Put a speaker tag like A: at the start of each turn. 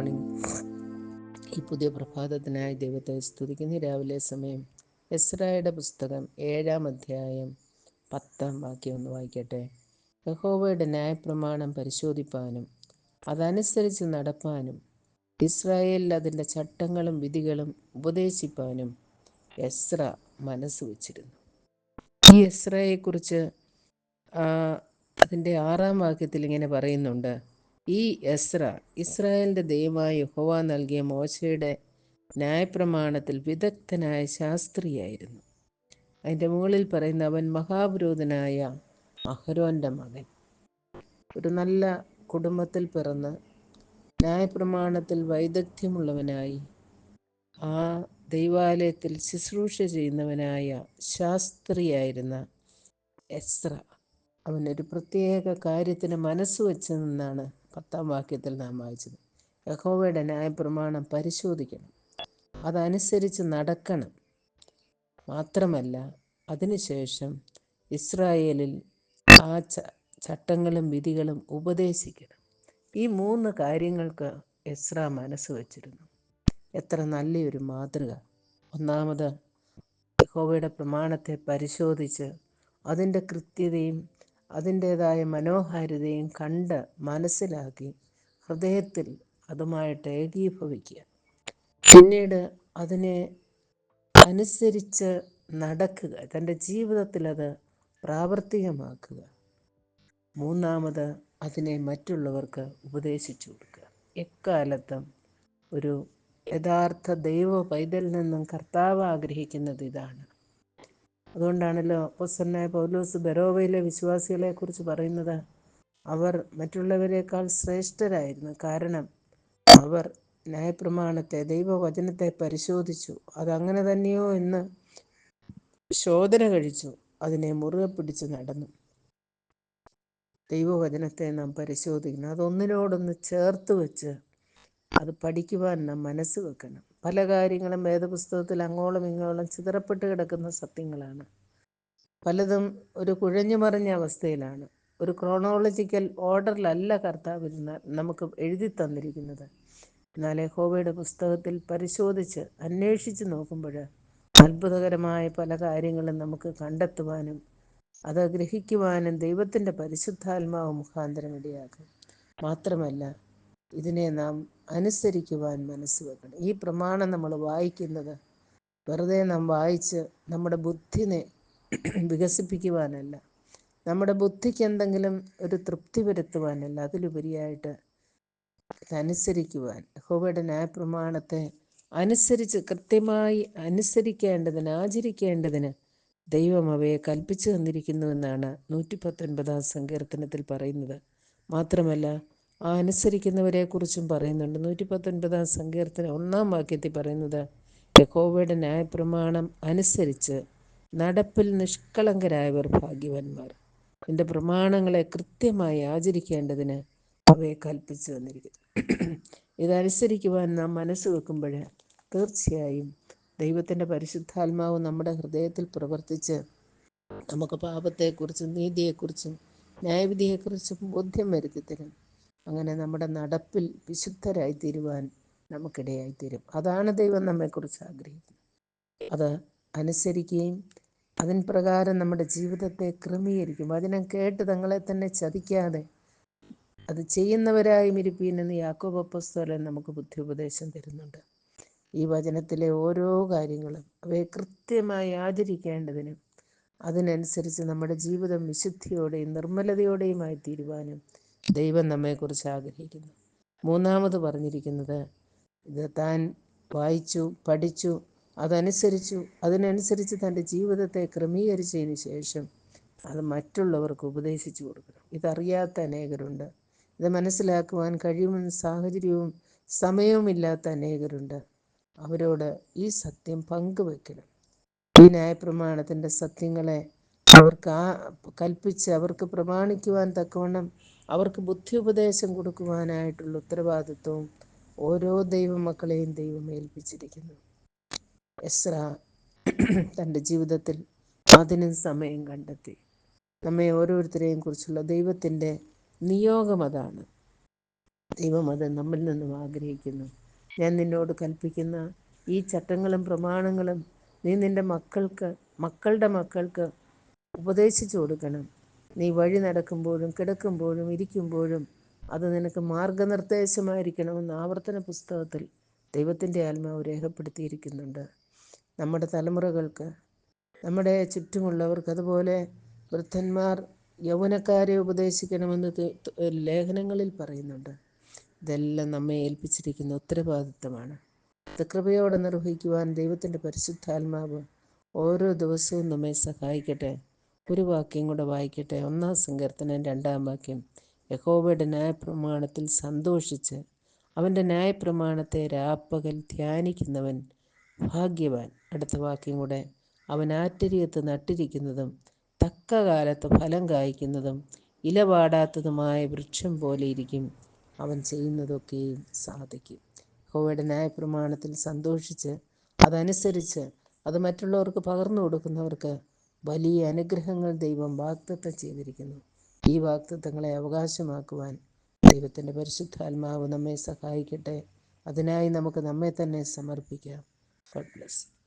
A: Morning ഈ പുതിയ പ്രഭാതത്തിനായി ദൈവത്തെ സ്തുതിക്കുന്ന. രാവിലെ സമയം എസ്രായുടെ പുസ്തകം ഏഴാം അധ്യായം പത്താം വാക്യം ഒന്ന് വായിക്കട്ടെ. യഹോവയുടെ ന്യായപ്രമാണം പരിശോധിപ്പാനും അതനുസരിച്ച് നടപ്പാനും ഇസ്രായേലിൽ അതിന്റെ ചട്ടങ്ങളും വിധികളും ഉപദേശിപ്പാനും എസ്ര മനസ്സ് വച്ചിരുന്നു. ഈ എസ്രയെക്കുറിച്ച് അതിന്റെ ആറാം വാക്യത്തിൽ ഇങ്ങനെ പറയുന്നുണ്ട്. ഈ എസ്ര ഇസ്രായേലിന്റെ ദൈവമായ യഹോവ നൽകിയ മോശയുടെ ന്യായപ്രമാണത്തിൽ വിദഗ്ധനായ ശാസ്ത്രിയായിരുന്നു. അതിന്റെ മുകളിൽ പറയുന്ന അവൻ മഹാപുരോധനായ അഹരോന്റെ മകൻ. ഒരു നല്ല കുടുംബത്തിൽ പിറന്ന് ന്യായപ്രമാണത്തിൽ വൈദഗ്ധ്യമുള്ളവനായി ആ ദൈവാലയത്തിൽ ശുശ്രൂഷ ചെയ്യുന്നവനായ ശാസ്ത്രിയായിരുന്ന എസ്ര. അവനൊരു പ്രത്യേക കാര്യത്തിന് മനസ്സ് വെച്ച് നിന്നാണ് പത്താം വാക്യത്തിൽ നാം വായിച്ചത്. യഹോവയുടെ ന്യായപ്രമാണം പരിശോധിക്കണം. അതനുസരിച്ച് നടക്കണം. മാത്രമല്ല അതിനുശേഷം ഇസ്രായേലിൽ ആ ചട്ടങ്ങളും വിധികളും ഉപദേശിക്കണം. ഈ മൂന്ന് കാര്യങ്ങൾക്ക് എസ്ര മനസ്സ് വച്ചിരുന്നു. എത്ര നല്ലൊരു മാതൃക. ഒന്നാമത് യഹോവയുടെ പ്രമാണത്തെ പരിശോധിച്ച് അതിന്റെ കൃത്യതയും അതിന്റേതായ മനോഹാരിതയും കണ്ട് മനസ്സിലാക്കി ഹൃദയത്തിൽ അതുമായിട്ട് ഏകീഭവിക്കുക. പിന്നീട് അതിനെ അനുസരിച്ച് നടക്കുക. തന്റെ ജീവിതത്തിൽ അത് പ്രാവർത്തികമാക്കുക. മൂന്നാമത് അതിനെ മറ്റുള്ളവർക്ക് ഉപദേശിച്ചു കൊടുക്കുക. എക്കാലത്തും ഒരു യഥാർത്ഥ ദൈവ പൈതൽ നിന്നും കർത്താവ് ആഗ്രഹിക്കുന്നത് ഇതാണ്. അതുകൊണ്ടാണല്ലോ അപ്പോസ്തലനായ പൗലോസ് ബെറോവയിലെ വിശ്വാസികളെക്കുറിച്ച് പറയുന്നത്. അവർ മറ്റുള്ളവരെക്കാൾ ശ്രേഷ്ഠരായിരുന്നു. കാരണം അവർ ന്യായപ്രമാണത്തെ ദൈവവചനത്തെ പരിശോധിച്ചു. അതങ്ങനെ തന്നെയോ എന്ന് ശോധന കഴിച്ചു. അതിനെ മുറുകെ പിടിച്ച് നടന്നു. ദൈവവചനത്തെ നാം പരിശോധിക്കണം. അതൊന്നിനോടൊന്ന് ചേർത്ത് വെച്ച് അത് പഠിക്കുവാൻ നാം മനസ്സ് വെക്കണം. പല കാര്യങ്ങളും വേദപുസ്തകത്തിൽ അങ്ങോളം ഇങ്ങോളം ചിതറപ്പെട്ട് കിടക്കുന്ന സത്യങ്ങളാണ്. പലതും ഒരു കുഴഞ്ഞു മറിഞ്ഞ അവസ്ഥയിലാണ്. ഒരു ക്രോണോളജിക്കൽ ഓർഡറിലല്ല കർത്താവ് നമുക്ക് എഴുതി തന്നിരിക്കുന്നത്. എന്നാൽ ഹോബയുടെ പുസ്തകത്തിൽ പരിശോധിച്ച് അന്വേഷിച്ച് നോക്കുമ്പോൾ അത്ഭുതകരമായ പല കാര്യങ്ങളും നമുക്ക് കണ്ടെത്തുവാനും അത് ഗ്രഹിക്കുവാനും ദൈവത്തിന്റെ പരിശുദ്ധാത്മാവ് മുഖാന്തരം ഇടയാക്കും മാത്രമല്ല ഇതിനെ നാം അനുസരിക്കുവാൻ മനസ്സ് വെക്കണം. ഈ പ്രമാണം നമ്മൾ വായിക്കുന്നത് വെറുതെ നാം വായിച്ച് നമ്മുടെ ബുദ്ധിനെ വികസിപ്പിക്കുവാനല്ല. നമ്മുടെ ബുദ്ധിക്ക് എന്തെങ്കിലും ഒരു തൃപ്തി വരുത്തുവാനല്ല. അതിലുപരിയായിട്ട് അനുസരിക്കുവാൻ ഹോബയുടെ ന്യായപ്രമാണത്തെ അനുസരിച്ച് കൃത്യമായി അനുസരിക്കേണ്ടതിന് ആചരിക്കേണ്ടതിന് ദൈവം അവയെ കൽപ്പിച്ചു തന്നിരിക്കുന്നുവെന്നാണ് നൂറ്റി പത്തൊൻപതാം സങ്കീർത്തനത്തിൽ പറയുന്നത്. മാത്രമല്ല അനുസരിക്കുന്നവരെക്കുറിച്ചും പറയുന്നുണ്ട്. നൂറ്റി പത്തൊൻപതാം സങ്കീർത്തനം ഒന്നാം വാക്യത്തിൽ പറയുന്നത് യഹോവയുടെ ന്യായപ്രമാണം അനുസരിച്ച് നടപ്പിൽ നിഷ്കളങ്കരായവർ ഭാഗ്യവാന്മാർ. എന്റെ പ്രമാണങ്ങളെ കൃത്യമായി ആചരിക്കേണ്ടതിന് അവയെ കൽപ്പിച്ചു തന്നിരിക്കുന്നു. ഇതനുസരിക്കുവാൻ നാം മനസ്സ് വെക്കുമ്പോൾ തീർച്ചയായും ദൈവത്തിന്റെ പരിശുദ്ധാത്മാവ് നമ്മുടെ ഹൃദയത്തിൽ പ്രവർത്തിച്ച് നമുക്ക് പാപത്തെക്കുറിച്ചും നീതിയെക്കുറിച്ചും ന്യായവിധിയെക്കുറിച്ചും ബോധ്യം വരുത്തി തരും അങ്ങനെ നമ്മുടെ നടപ്പിൽ വിശുദ്ധരായി തീരുവാൻ നമുക്കിടയായി തീരും അതാണ് ദൈവം നമ്മെക്കുറിച്ച് ആഗ്രഹിക്കുന്നത്. അത് അനുസരിക്കുകയും അതിൻ പ്രകാരം നമ്മുടെ ജീവിതത്തെ ക്രമീകരിക്കും. അതിനെ കേട്ട് തങ്ങളെ തന്നെ ചതിക്കാതെ അത് ചെയ്യുന്നവരായും ഇരിപ്പീനെന്ന് യാക്കോബ് അപ്പസ്തോലൻ നമുക്ക് ബുദ്ധി ഉപദേശം തരുന്നുണ്ട്. ഈ വചനത്തിലെ ഓരോ കാര്യങ്ങളും അവയെ കൃത്യമായി ആചരിക്കേണ്ടതിനും അതിനനുസരിച്ച് നമ്മുടെ ജീവിതം വിശുദ്ധിയോടെയും നിർമ്മലതയോടെയുമായി തീരുവാനും ദൈവം നമ്മെക്കുറിച്ച് ആഗ്രഹിക്കുന്നു. മൂന്നാമത് പറഞ്ഞിരിക്കുന്നത് ഇത് താൻ വായിച്ചു പഠിച്ചു അതനുസരിച്ചു അതിനനുസരിച്ച് തന്റെ ജീവിതത്തെ ക്രമീകരിച്ചതിന് ശേഷം അത് മറ്റുള്ളവർക്ക് ഉപദേശിച്ചു കൊടുക്കണം. ഇതറിയാത്ത അനേകരുണ്ട്. ഇത് മനസ്സിലാക്കുവാൻ കഴിയുമെന്ന സാഹചര്യവും സമയവുമില്ലാത്ത അനേകരുണ്ട്. അവരോട് ഈ സത്യം പങ്കുവെക്കണം ഈ ന്യായപ്രമാണത്തിന്റെ സത്യങ്ങളെ അവർക്ക് ആ കൽപ്പിച്ച് അവർക്ക് പ്രമാണിക്കുവാൻ തക്കവണ്ണം അവർക്ക് ബുദ്ധി ഉപദേശം കൊടുക്കുവാനായിട്ടുള്ള ഉത്തരവാദിത്വം ഓരോ ദൈവമക്കളെയും ദൈവം ഏൽപ്പിച്ചിരിക്കുന്നു. എസ്ര തന്റെ ജീവിതത്തിൽ അതിനും സമയം കണ്ടെത്തി. നമ്മെ ഓരോരുത്തരെയും കുറിച്ചുള്ള ദൈവത്തിന്റെ നിയോഗം അതാണ്. ദൈവം അത് നമ്മിൽ നിന്നും ആഗ്രഹിക്കുന്നു. ഞാൻ നിന്നോട് കൽപ്പിക്കുന്ന ഈ ചട്ടങ്ങളും പ്രമാണങ്ങളും നീ നിന്റെ മക്കൾക്ക് മക്കളുടെ മക്കൾക്ക് ഉപദേശിച്ചു കൊടുക്കണം. നീ വഴി നടക്കുമ്പോഴും കിടക്കുമ്പോഴും ഇരിക്കുമ്പോഴും അത് നിനക്ക് മാർഗനിർദ്ദേശമായിരിക്കണമെന്ന് ആവർത്തന പുസ്തകത്തിൽ ദൈവത്തിന്റെ ആത്മാവ് രേഖപ്പെടുത്തിയിരിക്കുന്നുണ്ട്. നമ്മുടെ തലമുറകൾക്ക് നമ്മുടെ ചുറ്റുമുള്ളവർക്ക് അതുപോലെ വൃദ്ധന്മാർ യൗവനക്കാരെ ഉപദേശിക്കണമെന്ന് ലേഖനങ്ങളിൽ പറയുന്നുണ്ട്. ഇതെല്ലാം നമ്മെ ഏൽപ്പിച്ചിരിക്കുന്ന ഉത്തരവാദിത്തമാണ്. കൃപയോടെ നിർവഹിക്കുവാൻ ദൈവത്തിന്റെ പരിശുദ്ധാത്മാവ് ഓരോ ദിവസവും നമ്മെ സഹായിക്കട്ടെ. ഒരു വാക്യം കൂടെ വായിക്കട്ടെ. ഒന്നാം സങ്കീർത്തനം രണ്ടാം വാക്യം. യഹോവയുടെ ന്യായപ്രമാണത്തിൽ സന്തോഷിച്ച് അവന്റെ ന്യായപ്രമാണത്തെ രാപ്പകൽ ധ്യാനിക്കുന്നവൻ ഭാഗ്യവാൻ. അടുത്ത വാക്യം കൂടെ. അവൻ ആറ്റരിയത്ത് നട്ടിരിക്കുന്നതും തക്ക കാലത്ത് ഫലം കായ്ക്കുന്നതും ഇലപാടാത്തതുമായ വൃക്ഷം പോലെ ഇരിക്കും. അവൻ ചെയ്യുന്നതൊക്കെയും സാധിക്കും. യഹോവയുടെ ന്യായപ്രമാണത്തിൽ സന്തോഷിച്ച് അതനുസരിച്ച് അത് മറ്റുള്ളവർക്ക് പകർന്നു കൊടുക്കുന്നവർക്ക് വലിയ അനുഗ്രഹങ്ങൾ ദൈവം വാഗ്ദത്തം ചെയ്തിരിക്കുന്നു. ഈ വാഗ്ദത്തങ്ങളെ അവകാശമാക്കുവാൻ ദൈവത്തിന്റെ പരിശുദ്ധാത്മാവ് നമ്മെ സഹായിക്കട്ടെ. അതിനായി നമുക്ക് നമ്മെ തന്നെ സമർപ്പിക്കാം. God bless